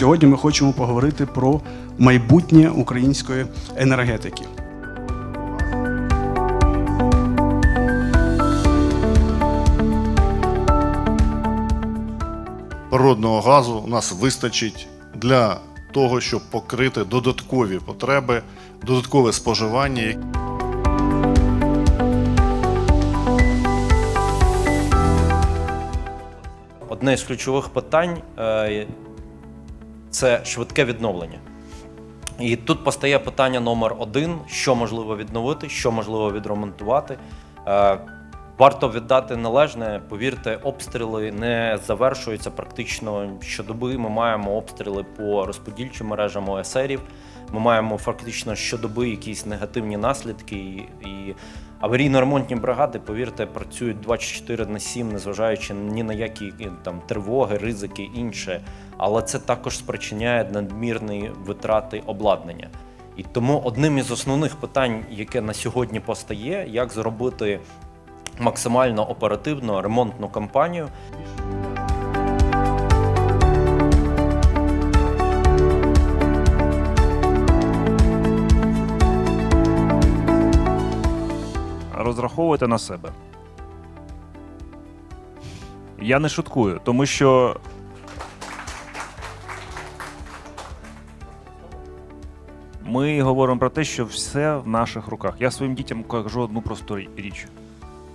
Сьогодні ми хочемо поговорити про майбутнє української енергетики. Природного газу у нас вистачить для того, щоб покрити додаткові потреби, додаткове споживання. Одне з ключових питань е, це швидке відновлення. І тут постає питання номер один: що можливо відновити, що можливо відремонтувати. Е, Варто віддати належне, повірте, обстріли не завершуються практично щодоби. Ми маємо обстріли по розподільчим мережам ОСРів. Ми маємо фактично щодоби якісь негативні наслідки. І, аварійно-ремонтні бригади, повірте, працюють 24 на 7, незважаючи ні на які е, там тривоги, ризики інше. Але це також спричиняє надмірні витрати обладнання. І тому одним із основних питань, яке на сьогодні постає, як зробити максимально оперативно ремонтну кампанію. Розраховуйте на себе. Я не шуткую, тому що. Ми говоримо про те, що все в наших руках. Я своїм дітям кажу одну просту річ.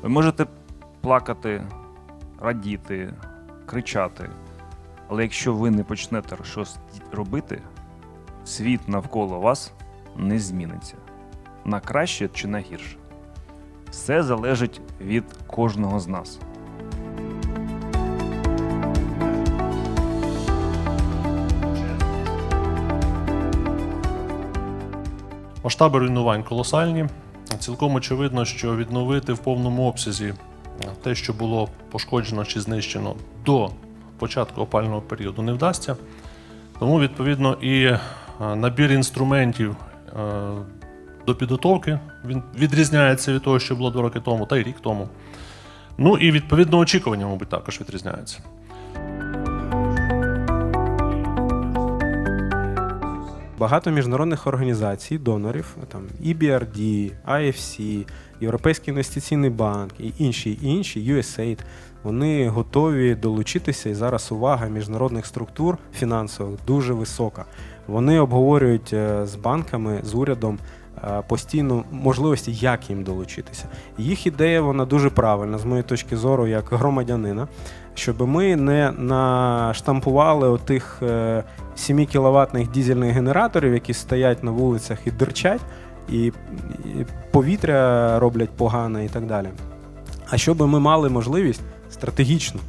Ви можете плакати, радіти, кричати, але якщо ви не почнете щось робити, світ навколо вас не зміниться. На краще чи на гірше. Все залежить від кожного з нас. Масштаби руйнувань колосальні. Цілком очевидно, що відновити в повному обсязі те, що було пошкоджено чи знищено до початку опального періоду, не вдасться. Тому, відповідно, і е, набір інструментів е, до підготовки він відрізняється від того, що було два роки тому, та й рік тому. Ну і відповідно очікування, мабуть, також відрізняються. Багато міжнародних організацій, донорів, там EBRD, IFC, Європейський інвестиційний банк і інші, і інші USAID, вони готові долучитися, і зараз увага міжнародних структур фінансових дуже висока. Вони обговорюють е, з банками, з урядом постійно можливості, як їм долучитися. Їх ідея вона дуже правильна, з моєї точки зору, як громадянина, щоб ми не наштампували отих 7 кіловатних дізельних генераторів, які стоять на вулицях і дирчать, і, і повітря роблять погане і так далі. А щоб ми мали можливість стратегічно,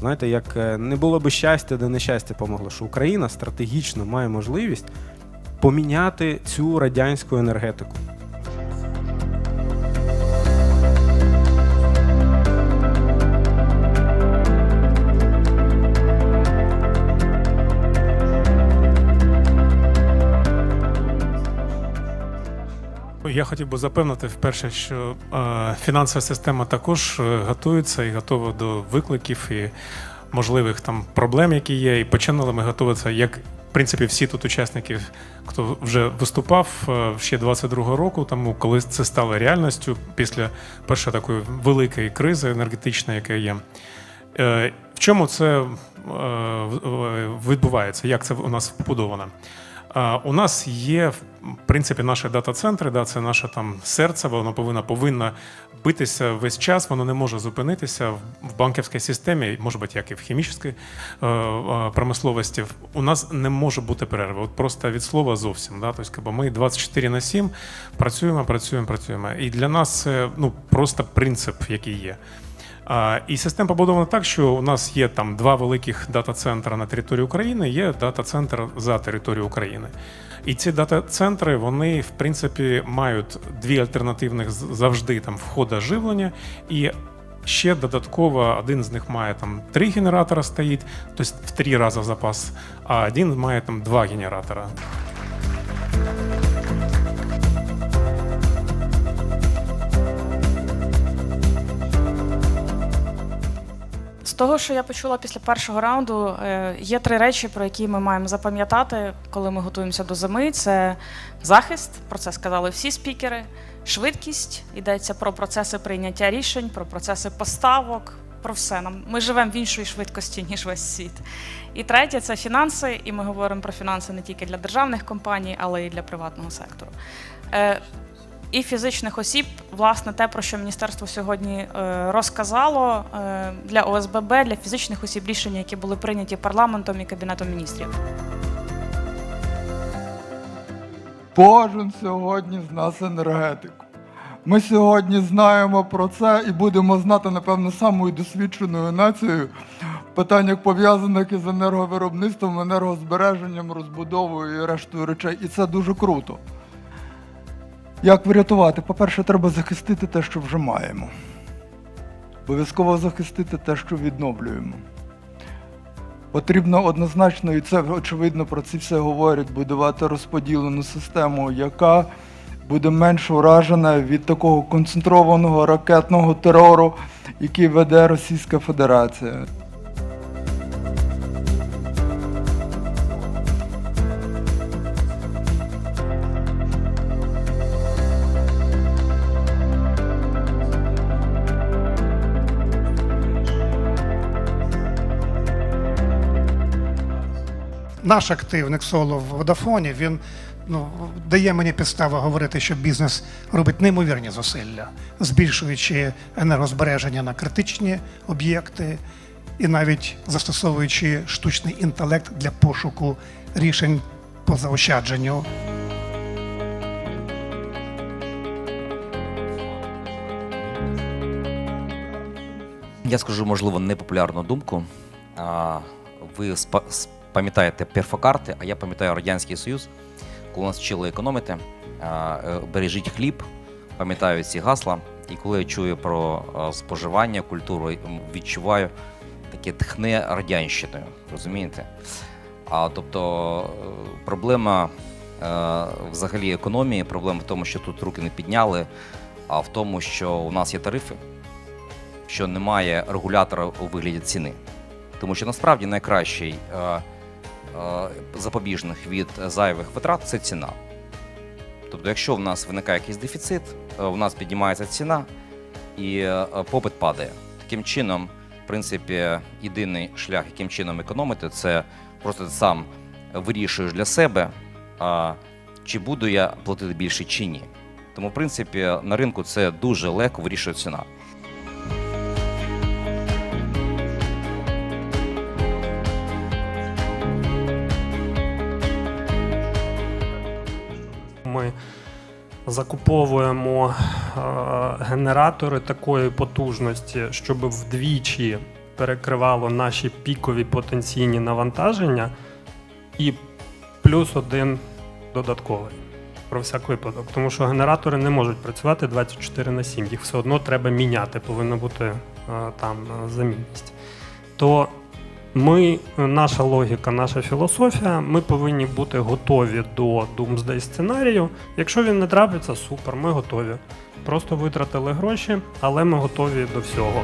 знаєте, як е, не було би щастя, де нещастя помогло, що Україна стратегічно має можливість поміняти цю радянську енергетику. Я хотів би запевнити вперше, що е, фінансова система також е, готується і готова до викликів і можливих там проблем, які є. І починали ми готуватися, як принципі всі тут учасники, хто вже виступав е, ще 22-го року, тому коли це стало реальністю після першої такої великої кризи енергетичної, яка є. Е, в чому це е, відбувається? Як це у нас побудовано? У нас є в принципі наші дата-центри, да, це наше там серце, воно повинно повинно битися весь час, воно не може зупинитися в банківській системі, може бути, як і в хімічній е, е, промисловості. У нас не може бути перерви. От просто від слова зовсім. Да? Тобто, ми 24 на 7 працюємо, працюємо, працюємо. І для нас це ну, просто принцип, який є. І система побудована так, що у нас є там два великих дата-центри на території України, є дата-центр за територією України. І ці дата-центри, вони, в принципі, мають дві альтернативних завжди там входа живлення. І ще додатково один з них має там три генератора стоїть, тобто в три рази в запас, а один має там два генератора. З того, що я почула після першого раунду, е, є три речі, про які ми маємо запам'ятати, коли ми готуємося до зими. Це захист, про це сказали всі спікери, швидкість, йдеться про процеси прийняття рішень, про процеси поставок, про все. Нам ми живемо в іншій швидкості, ніж весь світ. І третє це фінанси, і ми говоримо про фінанси не тільки для державних компаній, але й для приватного сектору. І фізичних осіб, власне, те, про що міністерство сьогодні е, розказало е, для ОСББ, для фізичних осіб рішення, які були прийняті парламентом і кабінетом міністрів. Кожен сьогодні з нас енергетику. Ми сьогодні знаємо про це і будемо знати, напевно, самою досвідченою нацією в питаннях пов'язаних із енерговиробництвом, енергозбереженням, розбудовою і рештою речей. І це дуже круто. Як врятувати? По-перше, треба захистити те, що вже маємо. Обов'язково захистити те, що відновлюємо. Потрібно однозначно, і це очевидно про це все говорять, будувати розподілену систему, яка буде менш уражена від такого концентрованого ракетного терору, який веде Російська Федерація. Наш активник соло в Водафоні, він ну, дає мені підстави говорити, що бізнес робить неймовірні зусилля, збільшуючи енергозбереження на критичні об'єкти і навіть застосовуючи штучний інтелект для пошуку рішень по заощадженню. Я скажу, можливо, непопулярну думку. А, Ви пам'ятаєте перфокарти, а я пам'ятаю Радянський Союз, коли нас вчили економити. Е, Бережіть хліб, пам'ятаю ці гасла. І коли я чую про споживання, культуру, відчуваю таке тхне радянщиною. Розумієте? А тобто е, проблема е, взагалі економії, проблема в тому, що тут руки не підняли, а в тому, що у нас є тарифи що немає регулятора у вигляді ціни. Тому що насправді найкращий е, е, від зайвих витрат це ціна. Тобто, якщо в нас виникає якийсь дефіцит, е, у нас піднімається ціна і е, попит падає. Таким чином, в принципі, єдиний шлях, яким чином економити, це просто ти сам вирішуєш для себе, чи буду я платити більше чи ні. Тому, в принципі, на ринку це дуже легко вирішує ціна. Ми закуповуємо е, генератори такої потужності, щоб вдвічі перекривало наші пікові потенційні навантаження, і плюс один додатковий. Про всяк випадок. Тому що генератори не можуть працювати 24 на 7, їх все одно треба міняти, повинна бути е, там е, замінність. То ми, наша логіка, наша філософія, ми повинні бути готові до Doomsday сценарію. Якщо він не трапиться, супер, ми готові. Просто витратили гроші, але ми готові до всього.